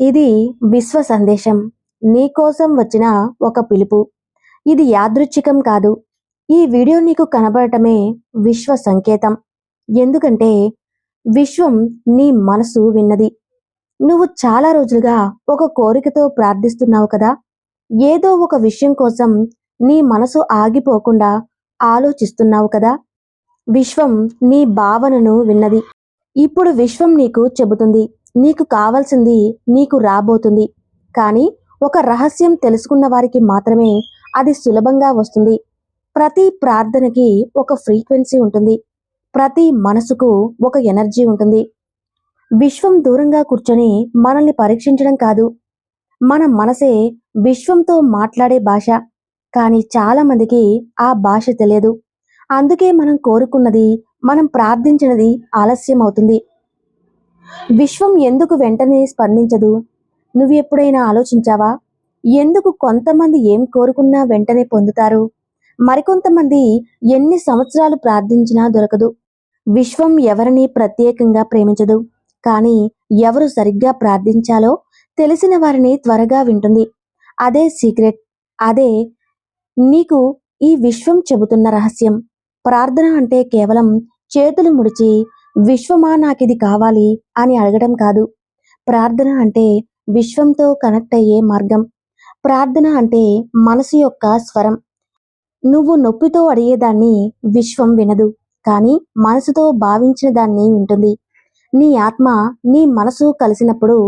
ఇది విశ్వ సందేశం. నీకోసం వచ్చిన ఒక పిలుపు. ఇది యాదృచ్ఛికం కాదు. ఈ వీడియో నీకు కనబడటమే విశ్వ సంకేతం. ఎందుకంటే విశ్వం నీ మనసు విన్నది. నువ్వు చాలా రోజులుగా ఒక కోరికతో ప్రార్థిస్తున్నావు కదా? ఏదో ఒక విషయం కోసం నీ మనసు ఆగిపోకుండా ఆలోచిస్తున్నావు కదా? విశ్వం నీ భావనను విన్నది. ఇప్పుడు విశ్వం నీకు చెబుతుంది. నీకు కావాల్సింది నీకు రాబోతుంది. కానీ ఒక రహస్యం తెలుసుకున్న వారికి మాత్రమే అది సులభంగా వస్తుంది. ప్రతి ప్రార్థనకి ఒక ఫ్రీక్వెన్సీ ఉంటుంది. ప్రతి మనసుకు ఒక ఎనర్జీ ఉంటుంది. విశ్వం దూరంగా కూర్చొని మనల్ని పరీక్షించడం కాదు. మన మనసే విశ్వంతో మాట్లాడే భాష. కానీ చాలా మందికి ఆ భాష తెలియదు. అందుకే మనం కోరుకున్నది మనం ప్రార్థించినది ఆలస్యం అవుతుంది విశ్వం ఎందుకు వెంటనే స్పందించదు? నువ్వు ఎప్పుడైనా ఆలోచించావా? ఎందుకు కొంతమంది ఏం కోరుకున్నా వెంటనే పొందుతారు? మరికొంతమంది ఎన్ని సంవత్సరాలు ప్రార్థించినా దొరకదు. విశ్వం ఎవరిని ప్రత్యేకంగా ప్రేమించదు. కానీ ఎవరు సరిగ్గా ప్రార్థించాలో తెలిసిన వారిని త్వరగా వింటుంది. అదే సీక్రెట్. అదే నీకు ఈ విశ్వం చెబుతున్న రహస్యం. ప్రార్థన అంటే కేవలం చేతులు ముడిచి విశ్వమా నాకిది కావాలి అని అడగడం కాదు. ప్రార్థన అంటే విశ్వంతో కనెక్ట్ అయ్యే మార్గం. ప్రార్థన అంటే మనసు యొక్క స్వరం. నువ్వు నొప్పితో అడిగేదాన్ని విశ్వం వినదు కానీ మనసుతో భావించిన దాన్ని వింటుంది. నీ ఆత్మ నీ మనసు కలిసినప్పుడు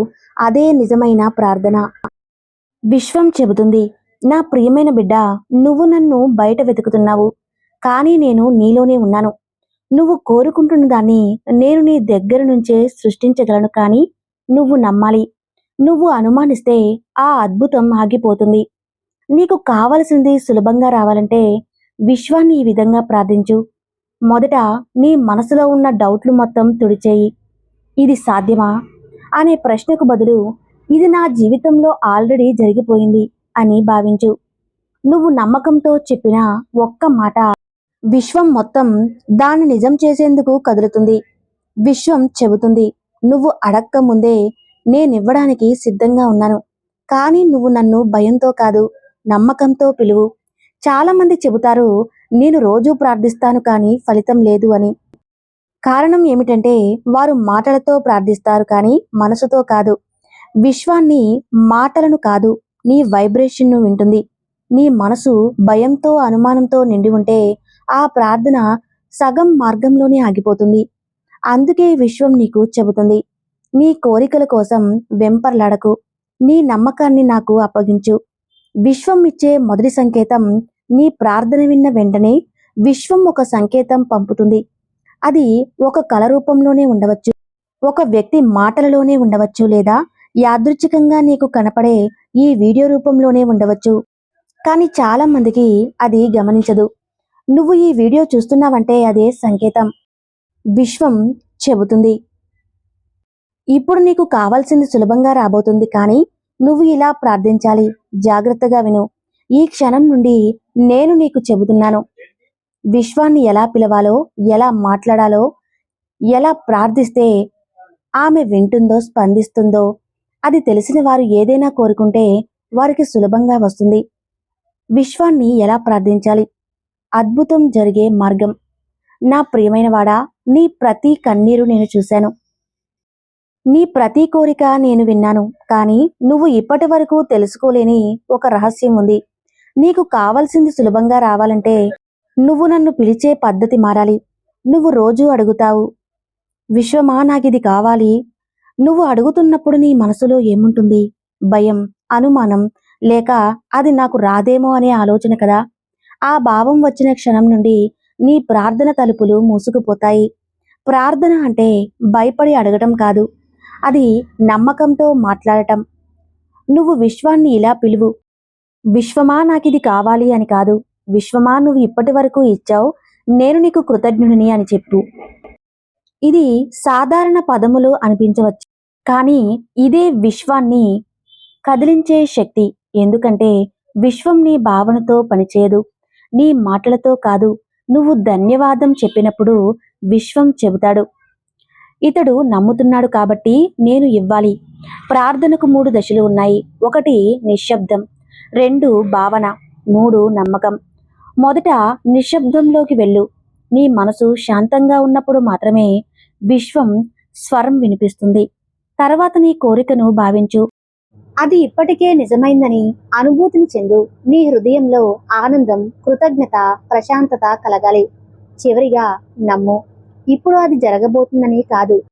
అదే నిజమైన ప్రార్థన. విశ్వం చెబుతుంది నా ప్రియమైన బిడ్డ నువ్వు నన్ను బయట వెతుకుతున్నావు కానీ నేను నీలోనే ఉన్నాను. నువ్వు కోరుకుంటున్న దాన్ని నేను నీ దగ్గర నుంచే సృష్టించగలను కానీ నువ్వు నమ్మాలి. నువ్వు అనుమానిస్తే ఆ అద్భుతం ఆగిపోతుంది. నీకు కావలసింది సులభంగా రావాలంటే విశ్వాన్ని ఈ విధంగా ప్రార్థించు. మొదట నీ మనసులో ఉన్న డౌట్లు మొత్తం తుడిచేయి. ఇది సాధ్యమా? అనే ప్రశ్నకు బదులు ఇది నా జీవితంలో ఆల్రెడీ జరిగిపోయింది అని భావించు. నువ్వు నమ్మకంతో చెప్పిన ఒక్క మాట విశ్వం మొత్తం దాన్ని నిజం చేసేందుకు కదులుతుంది. విశ్వం చెబుతుంది నువ్వు అడక్క ముందే నేనివ్వడానికి సిద్ధంగా ఉన్నాను. కానీ నువ్వు నన్ను భయంతో కాదు నమ్మకంతో పిలువు. చాలా మంది చెబుతారు నేను రోజూ ప్రార్థిస్తాను కానీ ఫలితం లేదు అని. కారణం ఏమిటంటే వారు మాటలతో ప్రార్థిస్తారు కానీ మనసుతో కాదు. విశ్వాన్ని మాటలను కాదు నీ వైబ్రేషన్ను వింటుంది. నీ మనసు భయంతో అనుమానంతో నిండి ఉంటే ఆ ప్రార్థన సగం మార్గంలోనే ఆగిపోతుంది. అందుకే విశ్వం నీకు చెబుతుంది నీ కోరికల కోసం వెంపర్లాడకు నీ నమ్మకాన్ని నాకు అప్పగించు. విశ్వం ఇచ్చే మొదటి సంకేతం నీ ప్రార్థన విన్న వెంటనే విశ్వం ఒక సంకేతం పంపుతుంది. అది ఒక కళ రూపంలోనే ఉండవచ్చు ఒక వ్యక్తి మాటలలోనే ఉండవచ్చు లేదా యాదృచ్ఛికంగా నీకు కనపడే ఈ వీడియో రూపంలోనే ఉండవచ్చు. కానీ చాలా మందికి అది గమనించదు. నువ్వు ఈ వీడియో చూస్తున్నావంటే అదే సంకేతం. విశ్వం చెబుతుంది. ఇప్పుడు నీకు కావాల్సింది సులభంగా రాబోతుంది కానీ నువ్వు ఇలా ప్రార్థించాలి. జాగ్రత్తగా విను. ఈ క్షణం నుండి నేను నీకు చెబుతున్నాను. విశ్వాన్ని ఎలా పిలవాలో ఎలా మాట్లాడాలో ఎలా ప్రార్థిస్తే ఆమె వింటుందో స్పందిస్తుందో అది తెలిసిన వారు ఏదైనా కోరుకుంటే వారికి సులభంగా వస్తుంది. విశ్వాన్ని ఎలా ప్రార్థించాలి? అద్భుతం జరిగే మార్గం. నా ప్రియమైన వాడా నీ ప్రతి కన్నీరు నేను చూశాను. నీ ప్రతి కోరిక నేను విన్నాను కానీ నువ్వు ఇప్పటి వరకు తెలుసుకోలేని ఒక రహస్యం ఉంది. నీకు కావాల్సింది సులభంగా రావాలంటే నువ్వు నన్ను పిలిచే పద్ధతి మారాలి. నువ్వు రోజూ అడుగుతావు విశ్వమా నాకిది కావాలి? నువ్వు అడుగుతున్నప్పుడు నీ మనసులో ఏముంటుంది? భయం అనుమానం లేక అది నాకు రాదేమో అనే ఆలోచన కదా? ఆ భావం వచ్చిన క్షణం నుండి నీ ప్రార్థన తలుపులు మూసుకుపోతాయి. ప్రార్థన అంటే భయపడి అడగటం కాదు అది నమ్మకంతో మాట్లాడటం. నువ్వు విశ్వాన్ని ఇలా పిలువు. విశ్వమా నాకిది కావాలి అని కాదు విశ్వమా నువ్వు ఇప్పటి వరకు ఇచ్చావు నేను నీకు కృతజ్ఞుడిని అని చెప్పు. ఇది సాధారణ పదములు అనిపించవచ్చు కానీ ఇదే విశ్వాన్ని కదిలించే శక్తి ఎందుకంటే విశ్వం నీ భావనతో పనిచేయదు. నీ మాటలతో కాదు నువ్వు ధన్యవాదం చెప్పినప్పుడు విశ్వం చెబుతాడు. ఇతడు నమ్ముతున్నాడు కాబట్టి నేను ఇవ్వాలి. ప్రార్థనకు మూడు దశలు ఉన్నాయి. ఒకటి నిశ్శబ్దం. రెండు భావన. మూడు నమ్మకం. మొదట నిశ్శబ్దంలోకి వెళ్ళు. నీ మనసు శాంతంగా ఉన్నప్పుడు మాత్రమే విశ్వం స్వరం వినిపిస్తుంది. తర్వాత నీ కోరికను భావించు. అది ఇప్పటికే నిజమైందని అనుభూతిని చెందు. నీ హృదయంలో ఆనందం కృతజ్ఞత ప్రశాంతత కలగాలి. చివరిగా నమ్ము. ఇప్పుడు అది జరగబోతుందని కాదు.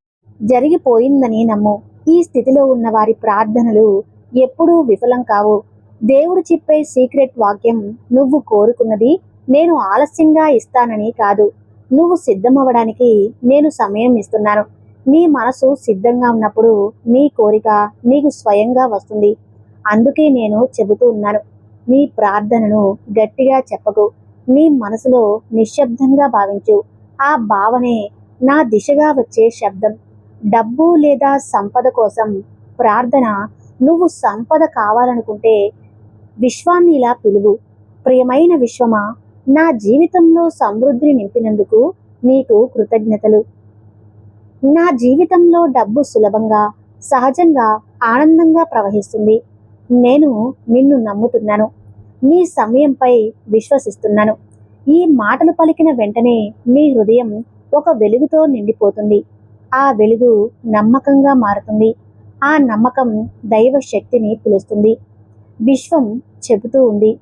జరిగిపోయిందని నమ్ము. ఈ స్థితిలో ఉన్న వారి ప్రార్థనలు ఎప్పుడూ విఫలం కావు. దేవుడు చెప్పే సీక్రెట్ వాక్యం నువ్వు కోరుకున్నది నేను ఆలస్యంగా ఇస్తానని కాదు. నువ్వు సిద్ధమవ్వడానికి నేను సమయం ఇస్తున్నాను. నీ మనసు సిద్ధంగా ఉన్నప్పుడు నీ కోరిక నీకు స్వయంగా వస్తుంది. అందుకే నేను చెబుతూ ఉన్నాను నీ ప్రార్థనను గట్టిగా చెప్పకు. నీ మనసులో నిశ్శబ్దంగా భావించు. ఆ భావనే నా దిశగా వచ్చే శబ్దం. డబ్బు లేదా సంపద కోసం ప్రార్థన నువ్వు సంపద కావాలనుకుంటే విశ్వాన్ని ఇలా పిలువు. ప్రియమైన విశ్వమా నా జీవితంలో సమృద్ధిని నింపినందుకు నీకు కృతజ్ఞతలు. నా జీవితంలో డబ్బు సులభంగా సహజంగా ఆనందంగా ప్రవహిస్తుంది. నేను నిన్ను నమ్ముతున్నాను. నీ సమయంపై విశ్వసిస్తున్నాను. ఈ మాటలు పలికిన వెంటనే నీ హృదయం ఒక వెలుగుతో నిండిపోతుంది. ఆ వెలుగు నమ్మకంగా మారుతుంది. ఆ నమ్మకం దైవ శక్తిని పిలుస్తుంది. విశ్వం చెబుతూ ఉంది.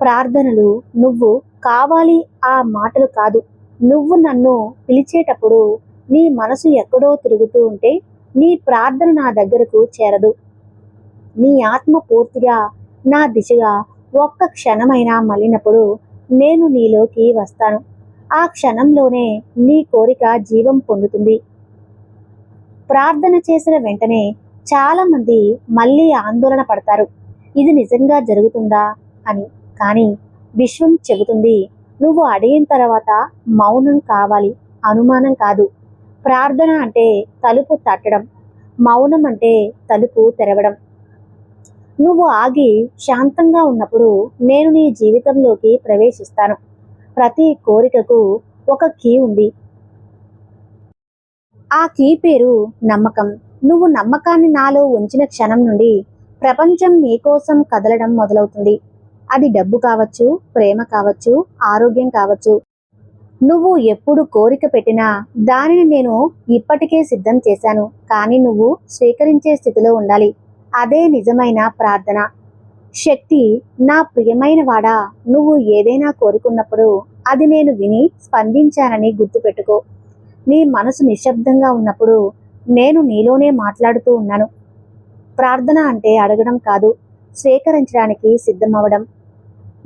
ప్రార్థనలు నువ్వు కావాలి ఆ మాటలు కాదు. నువ్వు నన్ను పిలిచేటప్పుడు నీ మనసు ఎక్కడో తిరుగుతూ ఉంటే నీ ప్రార్థన నా దగ్గరకు చేరదు. నీ ఆత్మ పూర్తిగా నా దిశగా ఒక్క క్షణమైనా మళ్ళినప్పుడు నేను నీలోకి వస్తాను. ఆ క్షణంలోనే నీ కోరిక జీవం పొందుతుంది. ప్రార్థన చేసిన వెంటనే చాలామంది మళ్ళీ ఆందోళన పడతారు. ఇది నిజంగా జరుగుతుందా అని. కానీ విశ్వం చెబుతుంది నువ్వు అడిగిన తర్వాత మౌనం కావాలి అనుమానం కాదు. ప్రార్థన అంటే తలుపు తట్టడం మౌనం అంటే తలుపు తెరవడం. నువ్వు ఆగి శాంతంగా ఉన్నప్పుడు నేను నీ జీవితంలోకి ప్రవేశిస్తాను. ప్రతి కోరికకు ఒక కీ ఉంది. ఆ కీ పేరు నమ్మకం. నువ్వు నమ్మకాన్ని నాలో ఉంచిన క్షణం నుండి ప్రపంచం నీకోసం కదలడం మొదలవుతుంది. అది డబ్బు కావచ్చు ప్రేమ కావచ్చు ఆరోగ్యం కావచ్చు నువ్వు ఎప్పుడు కోరిక పెట్టినా దానిని నేను ఇప్పటికే సిద్ధం చేశాను కానీ నువ్వు స్వీకరించే స్థితిలో ఉండాలి. అదే నిజమైన ప్రార్థన. శక్తి నా ప్రియమైన వాడా నువ్వు ఏదైనా కోరుకున్నప్పుడు అది నేను విని స్పందించానని గుర్తుపెట్టుకో. నీ మనసు నిశ్శబ్దంగా ఉన్నప్పుడు నేను నీలోనే మాట్లాడుతూ ఉన్నాను. ప్రార్థన అంటే అడగడం కాదు స్వీకరించడానికి సిద్ధమవడం.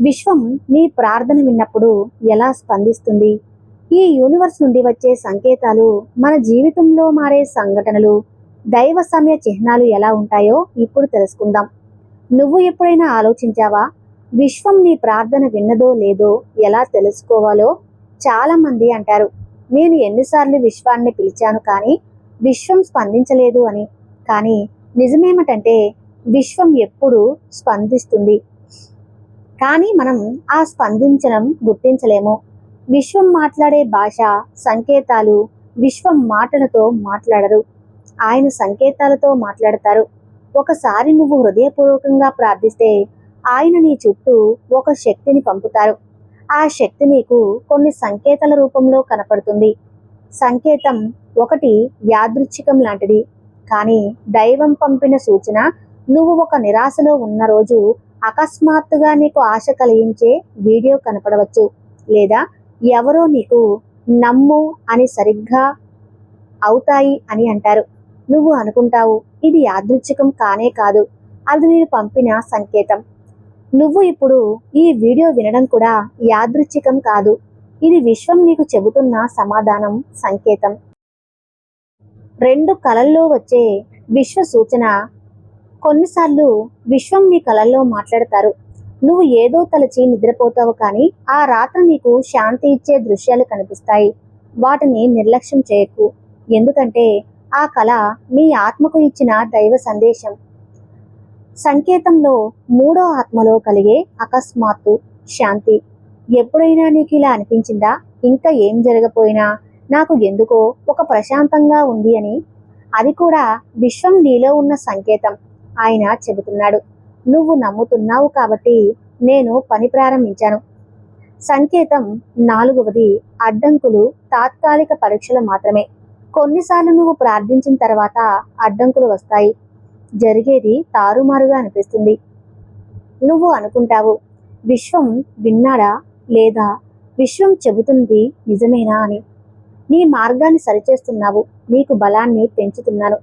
విశ్వం నీ ప్రార్థన విన్నప్పుడు ఎలా స్పందిస్తుంది? ఈ యూనివర్స్ నుండి వచ్చే సంకేతాలు మన జీవితంలో మారే సంఘటనలు దైవ సమయ చిహ్నాలు ఎలా ఉంటాయో ఇప్పుడు తెలుసుకుందాం. నువ్వు ఎప్పుడైనా ఆలోచించావా? విశ్వం నీ ప్రార్థన విన్నదో లేదో ఎలా తెలుసుకోవాలో? చాలామంది అంటారు నేను ఎన్నిసార్లు విశ్వాన్ని పిలిచాను కానీ విశ్వం స్పందించలేదు అని. కానీ నిజమేమిటంటే విశ్వం ఎప్పుడు స్పందిస్తుంది. కానీ మనం ఆ స్పందించడం గుర్తించలేము. విశ్వం మాట్లాడే భాష సంకేతాలు విశ్వం మాటలతో మాట్లాడరు. ఆయన సంకేతాలతో మాట్లాడతారు. ఒకసారి నువ్వు హృదయపూర్వకంగా ప్రార్థిస్తే ఆయన నీ చుట్టూ ఒక శక్తిని పంపుతారు. ఆ శక్తి నీకు కొన్ని సంకేతాల రూపంలో కనపడుతుంది. సంకేతం ఒకటి యాదృచ్ఛికం లాంటిది. కానీ దైవం పంపిన సూచన నువ్వు ఒక నిరాశలో ఉన్న రోజు అకస్మాత్తుగా నీకు ఆశ కలిగించే వీడియో కనపడవచ్చు. లేదా ఎవరో నీకు నమ్ము అని సరిగ్గా అవుతాయి అని అంటారు. నువ్వు అనుకుంటావు ఇది యాదృచ్ఛికం కానే కాదు అది నేను పంపిన సంకేతం. నువ్వు ఇప్పుడు ఈ వీడియో వినడం కూడా యాదృచ్ఛికం కాదు ఇది విశ్వం నీకు చెబుతున్న సమాధానం సంకేతం. రెండు కళల్లో వచ్చే విశ్వ సూచన కొన్నిసార్లు విశ్వం మీ కళల్లో మాట్లాడతారు. నువ్వు ఏదో తలచి నిద్రపోతావు కానీ ఆ రాత్రి నీకు శాంతి ఇచ్చే దృశ్యాలు కనిపిస్తాయి. వాటిని నిర్లక్ష్యం చేయకు. ఎందుకంటే ఆ కళ మీ ఆత్మకు ఇచ్చిన దైవ సందేశం. సంకేతంలో మూడో ఆత్మలో కలిగే అకస్మాత్తు శాంతి. ఎప్పుడైనా నీకు ఇలా అనిపించిందా? ఇంకా ఏం జరగపోయినా నాకు ఎందుకో ఒక ప్రశాంతంగా ఉంది అని. అది కూడా విశ్వం నీలో ఉన్న సంకేతం. ఆయన చెబుతున్నాడు. నువ్వు నమ్ముతున్నావు కాబట్టి నేను పని ప్రారంభించాను. సంకేతం నాలుగవది. అడ్డంకులు తాత్కాలిక పరీక్షలు మాత్రమే. కొన్నిసార్లు నువ్వు ప్రార్థించిన తర్వాత అడ్డంకులు వస్తాయి. జరిగేది తారుమారుగా అనిపిస్తుంది. నువ్వు అనుకుంటావు. విశ్వం విన్నాడా లేదా? విశ్వం చెబుతుంది నిజమేనా అని. నీ మార్గాన్ని సరిచేస్తున్నావు. నీకు బలాన్ని పెంచుతున్నాను.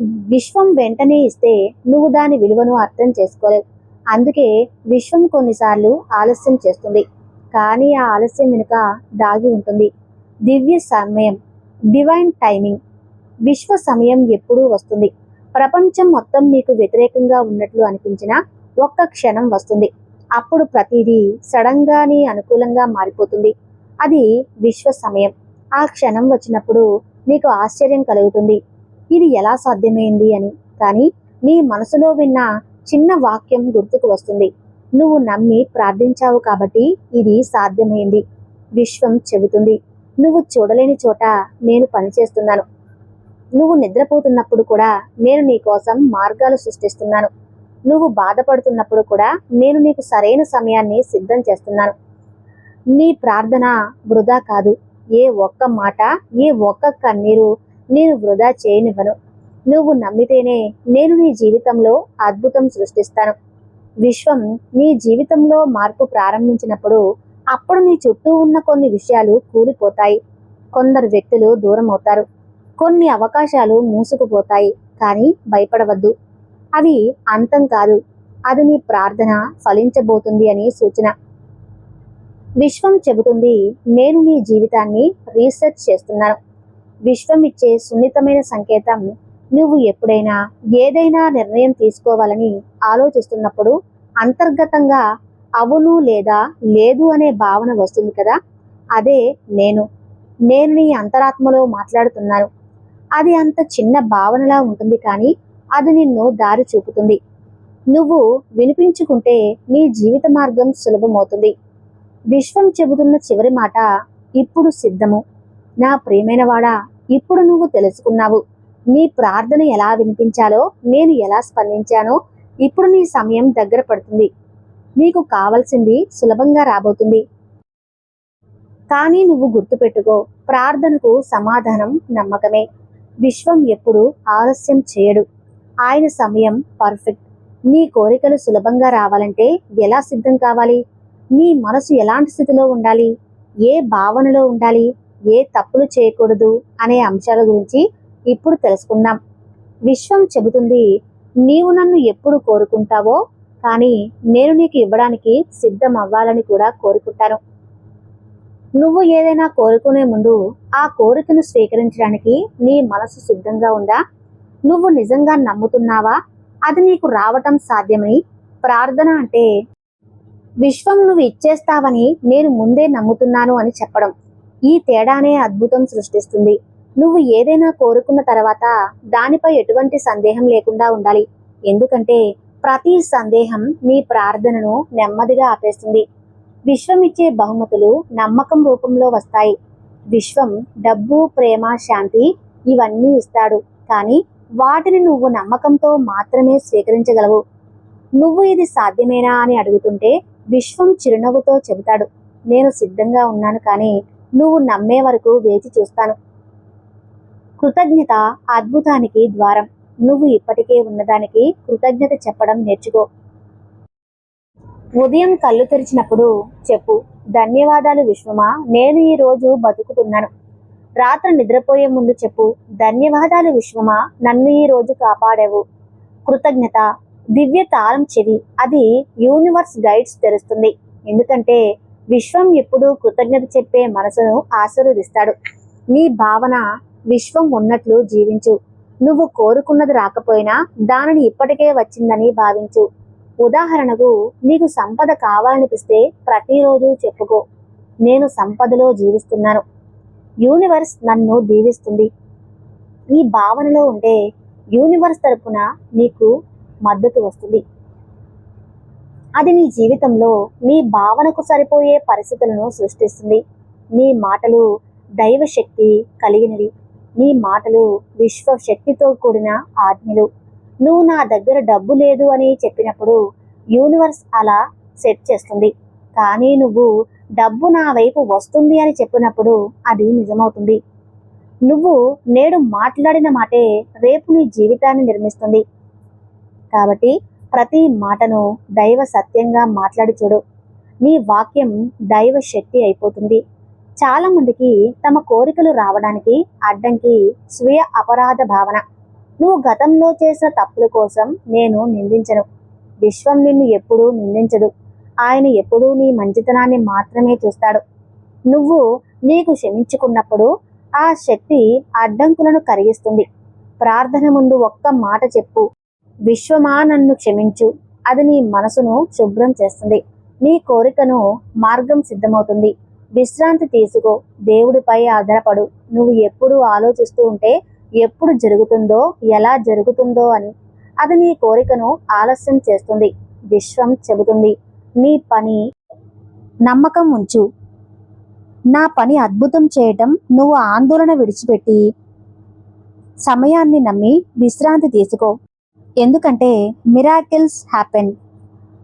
విశ్వం వెంటనే ఇస్తే నువ్వు దాని విలువను అర్థం చేసుకోలేవు. అందుకే విశ్వం కొన్నిసార్లు ఆలస్యం చేస్తుంది. కానీ ఆ ఆలస్యం వెనుక దాగి ఉంటుంది. దివ్య సమయం డివైన్ టైమింగ్ విశ్వ సమయం ఎప్పుడూ వస్తుంది. ప్రపంచం మొత్తం నీకు వ్యతిరేకంగా ఉన్నట్లు అనిపించిన ఒక్క క్షణం వస్తుంది. అప్పుడు ప్రతిదీ సడన్ నీ అనుకూలంగా మారిపోతుంది. అది విశ్వ సమయం. ఆ క్షణం వచ్చినప్పుడు నీకు ఆశ్చర్యం కలుగుతుంది. ఇది ఎలా సాధ్యమైంది అని. కానీ నీ మనసులో విన్న చిన్న వాక్యం గుర్తుకు వస్తుంది. నువ్వు నమ్మి ప్రార్థించావు కాబట్టి ఇది సాధ్యమైంది. విశ్వం చెబుతుంది. నువ్వు చూడలేని చోట నేను పనిచేస్తున్నాను. నువ్వు నిద్రపోతున్నప్పుడు కూడా నేను నీ కోసం మార్గాలు సృష్టిస్తున్నాను. నువ్వు బాధపడుతున్నప్పుడు కూడా నేను నీకు సరైన సమయాన్ని సిద్ధం చేస్తున్నాను. నీ ప్రార్థన వృధా కాదు. ఏ ఒక్క మాట ఏ ఒక్క కన్నీరు నేను వృధా చేయనివ్వను. నువ్వు నమ్మితేనే నేను నీ జీవితంలో అద్భుతం సృష్టిస్తాను. విశ్వం నీ జీవితంలో మార్పు ప్రారంభించినప్పుడు అప్పుడు నీ చుట్టూ ఉన్న కొన్ని విషయాలు కూలిపోతాయి. కొందరు వ్యక్తులు దూరం అవుతారు కొన్ని అవకాశాలు మూసుకుపోతాయి కానీ భయపడవద్దు. అవి అంతం కాదు. అది నీ ప్రార్థన ఫలించబోతుంది అని సూచన. విశ్వం చెబుతుంది నేను నీ జీవితాన్ని రీసెర్చ్ చేస్తున్నాను. విశ్వం ఇచ్చే సున్నితమైన సంకేతం. నువ్వు ఎప్పుడైనా ఏదైనా నిర్ణయం తీసుకోవాలని ఆలోచిస్తున్నప్పుడు అంతర్గతంగా అవును లేదా లేదు అనే భావన వస్తుంది కదా? అదే నేను. నేను నీ అంతరాత్మలో మాట్లాడుతున్నాను. అది అంత చిన్న భావనలా ఉంటుంది కానీ అది నిన్ను దారి చూపుతుంది. నువ్వు వినిపించుకుంటే నీ జీవిత మార్గం సులభమవుతుంది. విశ్వం చెబుతున్న చివరి మాట ఇప్పుడు సిద్ధము. నా ప్రియమైన వాడా ఇప్పుడు నువ్వు తెలుసుకున్నావు. నీ ప్రార్థన ఎలా వినిపించాలో నేను ఎలా స్పందించానో ఇప్పుడు నీ సమయం దగ్గర పడుతుంది. నీకు కావలసింది సులభంగా రాబోతుంది. కానీ నువ్వు గుర్తుపెట్టుకో ప్రార్థనకు సమాధానం నమ్మకమే. విశ్వం ఎప్పుడు ఆలస్యం చేయడు. ఆయన సమయం పర్ఫెక్ట్. నీ కోరికలు సులభంగా రావాలంటే ఎలా సిద్ధం కావాలి? నీ మనసు ఎలాంటి స్థితిలో ఉండాలి? ఏ భావనలో ఉండాలి? ఏ తప్పులు చేయకూడదు అనే అంశాల గురించి ఇప్పుడు తెలుసుకుందాం. విశ్వం చెబుతుంది నీవు నన్ను ఎప్పుడు కోరుకుంటావో కానీ నేను నీకు ఇవ్వడానికి సిద్ధం అవ్వాలని కూడా కోరుకుంటాను. నువ్వు ఏదైనా కోరుకునే ముందు ఆ కోరికను స్వీకరించడానికి నీ మనసు సిద్ధంగా ఉందా? నువ్వు నిజంగా నమ్ముతున్నావా? అది నీకు రావటం సాధ్యమని ప్రార్థన అంటే విశ్వం నువ్వు ఇచ్చేస్తావని నేను ముందే నమ్ముతున్నాను అని చెప్పడం. ఈ తేడానే అద్భుతం సృష్టిస్తుంది. నువ్వు ఏదైనా కోరుకున్న తర్వాత దానిపై ఎటువంటి సందేహం లేకుండా ఉండాలి. ఎందుకంటే ప్రతి సందేహం నీ ప్రార్థనను నెమ్మదిగా ఆపేస్తుంది. విశ్వం ఇచ్చే బహుమతులు నమ్మకం రూపంలో వస్తాయి. విశ్వం డబ్బు ప్రేమ శాంతి ఇవన్నీ ఇస్తాడు. కానీ వాటిని నువ్వు నమ్మకంతో మాత్రమే స్వీకరించగలవు. నువ్వు ఇది సాధ్యమేనా అని అడుగుతుంటే విశ్వం చిరునవ్వుతో చెబుతాడు. నేను సిద్ధంగా ఉన్నాను కానీ నువ్వు నమ్మే వరకు వేచి చూస్తాను. కృతజ్ఞత అద్భుతానికి ద్వారం. నువ్వు ఇప్పటికే ఉన్నదానికి కృతజ్ఞత చెప్పడం నేర్చుకో. ఉదయం కళ్ళు తెరిచినప్పుడు చెప్పు ధన్యవాదాలు విశ్వమా నేను ఈ రోజు బతుకుతున్నాను. రాత్రి నిద్రపోయే ముందు చెప్పు ధన్యవాదాలు విశ్వమా నన్ను ఈ రోజు కాపాడావు. కృతజ్ఞత దివ్య తాళం చెవి అది యూనివర్స్ గైడ్స్ తెరుస్తుంది. ఎందుకంటే విశ్వం ఎప్పుడూ కృతజ్ఞత చెప్పే మనసును ఆశీర్వదిస్తాడు. నీ భావన విశ్వం ఉన్నట్లు జీవించు. నువ్వు కోరుకున్నది రాకపోయినా దానిని ఇప్పటికే వచ్చిందని భావించు. ఉదాహరణకు నీకు సంపద కావాలనిపిస్తే ప్రతిరోజు చెప్పుకో. నేను సంపదలో జీవిస్తున్నాను. యూనివర్స్ నన్ను దీవిస్తుంది. ఈ భావనలో ఉంటే యూనివర్స్ తరపున నీకు మద్దతు వస్తుంది. అది నీ జీవితంలో మీ భావనకు సరిపోయే పరిస్థితులను సృష్టిస్తుంది. మీ మాటలు దైవశక్తి కలిగినవి. మీ మాటలు విశ్వశక్తితో కూడిన ఆజ్ఞలు. నువ్వు నా దగ్గర డబ్బు లేదు అని చెప్పినప్పుడు యూనివర్స్ అలా సెట్ చేస్తుంది. కానీ నువ్వు డబ్బు నా వైపు వస్తుంది అని చెప్పినప్పుడు అది నిజమవుతుంది. నువ్వు నేడు మాట్లాడిన మాటే రేపు నీ జీవితాన్ని నిర్మిస్తుంది. కాబట్టి ప్రతి మాటను దైవ సత్యంగా మాట్లాడి చూడు. నీ వాక్యం దైవ శక్తి అయిపోతుంది. చాలామందికి తమ కోరికలు రావడానికి అడ్డంకి స్వీయ అపరాధ భావన. నువ్వు గతంలో చేసిన తప్పుల కోసం నేను నిందించను. విశ్వం నిన్ను ఎప్పుడూ నిందించదు. ఆయన ఎప్పుడూ నీ మంచితనాన్ని మాత్రమే చూస్తాడు. నువ్వు నీకు క్షమించుకున్నప్పుడు ఆ శక్తి అడ్డంకులను కరిగిస్తుంది. ప్రార్థన ముందు ఒక్క మాట చెప్పు. విశ్వమా నన్ను క్షమించు. అది నీ మనసును శుభ్రం చేస్తుంది. నీ కోరికను మార్గం సిద్ధమవుతుంది. విశ్రాంతి తీసుకో. దేవుడిపై ఆధారపడు. నువ్వు ఎప్పుడు ఆలోచిస్తూ ఉంటే ఎప్పుడు జరుగుతుందో ఎలా జరుగుతుందో అని. అది నీ కోరికను ఆలస్యం చేస్తుంది. విశ్వం చెబుతుంది. నీ పని నమ్మకం ఉంచు. నా పని అద్భుతం చేయటం నువ్వు ఆందోళన విడిచిపెట్టి సమయాన్ని నమ్మి విశ్రాంతి తీసుకో. ఎందుకంటే మిరాకిల్స్ హ్యాపెన్.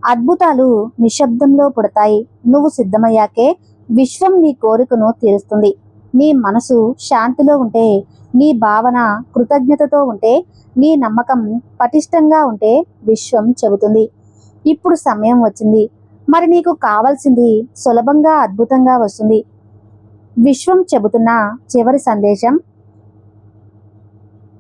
అద్భుతాలు నిశ్శబ్దంలో పుడతాయి. నువ్వు సిద్ధమయ్యాకే విశ్వం నీ కోరికను తీరుస్తుంది. నీ మనసు శాంతిలో ఉంటే నీ భావన కృతజ్ఞతతో ఉంటే నీ నమ్మకం పటిష్టంగా ఉంటే విశ్వం చెబుతుంది. ఇప్పుడు సమయం వచ్చింది. మరి నీకు కావాల్సింది సులభంగా అద్భుతంగా వస్తుంది. విశ్వం చెబుతున్న చివరి సందేశం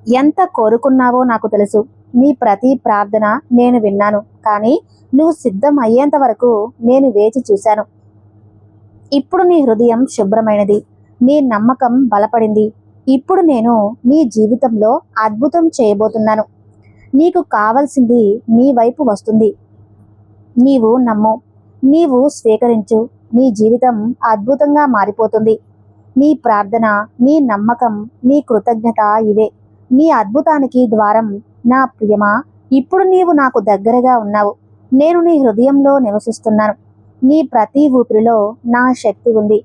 ఎంత కోరుకున్నావో నాకు తెలుసు. నీ ప్రతి ప్రార్థన నేను విన్నాను. కానీ నువ్వు సిద్ధం అయ్యేంత వరకు నేను వేచి చూశాను. ఇప్పుడు నీ హృదయం శుభ్రమైనది. నీ నమ్మకం బలపడింది. ఇప్పుడు నేను నీ జీవితంలో అద్భుతం చేయబోతున్నాను. నీకు కావలసింది నీ వైపు వస్తుంది. నీవు నమ్ము. నీవు స్వీకరించు. నీ జీవితం అద్భుతంగా మారిపోతుంది. నీ ప్రార్థన నీ నమ్మకం నీ కృతజ్ఞత ఇవే. నీ అద్భుతానికి ద్వారం నా ప్రియమా ఇప్పుడు నీవు నాకు దగ్గరగా ఉన్నావు. నేను నీ హృదయంలో నివసిస్తున్నాను. నీ ప్రతి ఊపిరిలో నా శక్తి ఉంది.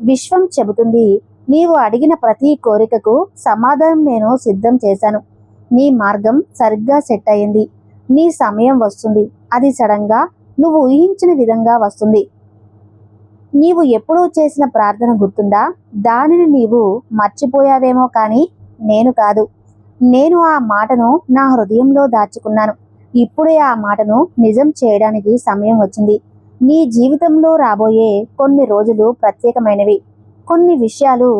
విశ్వం చెబుతుంది నీవు అడిగిన ప్రతి కోరికకు సమాధానం నేను సిద్ధం చేశాను. నీ మార్గం సరిగ్గా సెట్ అయింది. నీ సమయం వస్తుంది. అది సడన్గా నువ్వు ఊహించిన విధంగా వస్తుంది. నీవు ఎప్పుడూ చేసిన ప్రార్థన గుర్తుందా? దానిని నీవు మర్చిపోయావేమో కానీ నేను కాదు. నేను ఆ మాటను నా హృదయంలో దాచుకున్నాను. ఇప్పుడే ఆ మాటను నిజం చేయడానికి సమయం వచ్చింది. నీ జీవితంలో రాబోయే కొన్ని రోజులు ప్రత్యేకమైనవి. కొన్ని విషయాలు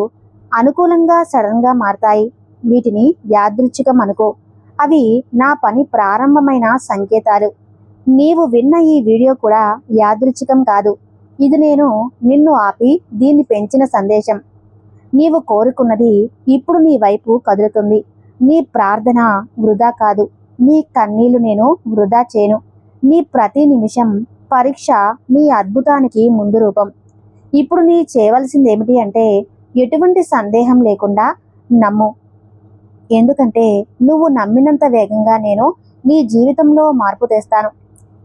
అనుకూలంగా సడన్గా మారతాయి. వీటిని యాదృచ్ఛికం అనుకో. అవి నా పని ప్రారంభమైన సంకేతాలు. నీవు విన్న ఈ వీడియో కూడా యాదృచ్ఛికం కాదు. ఇది నేను నిన్ను ఆపి దీన్ని పెంచిన సందేశం. నీవు కోరుకున్నది ఇప్పుడు నీ వైపు కదులుతుంది. నీ ప్రార్థన వృధా కాదు. నీ కన్నీళ్ళు నేను వృధా చేయను నీ ప్రతి నిమిషం పరీక్ష నీ అద్భుతానికి ముందు రూపం. ఇప్పుడు నీ చేయవలసింది ఏమిటి అంటే ఎటువంటి సందేహం లేకుండా నమ్ము. ఎందుకంటే నువ్వు నమ్మినంత వేగంగా నేను నీ జీవితంలో మార్పు తెస్తాను.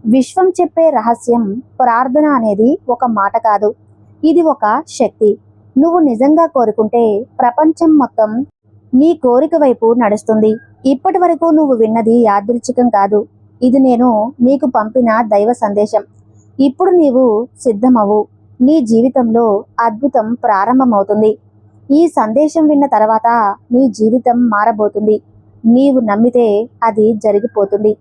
విశ్వం చెప్పే రహస్యం ప్రార్థన అనేది ఒక మాట కాదు. ఇది ఒక శక్తి. నువ్వు నిజంగా కోరుకుంటే ప్రపంచం మొత్తం నీ కోరిక వైపు నడుస్తుంది. ఇప్పటి వరకు నువ్వు విన్నది యాదృచ్ఛికం కాదు. ఇది నేను నీకు పంపిన దైవ సందేశం. ఇప్పుడు నీవు సిద్ధమవు. నీ జీవితంలో అద్భుతం ప్రారంభమవుతుంది. ఈ సందేశం విన్న తర్వాత నీ జీవితం మారబోతుంది. నీవు నమ్మితే అది జరిగిపోతుంది.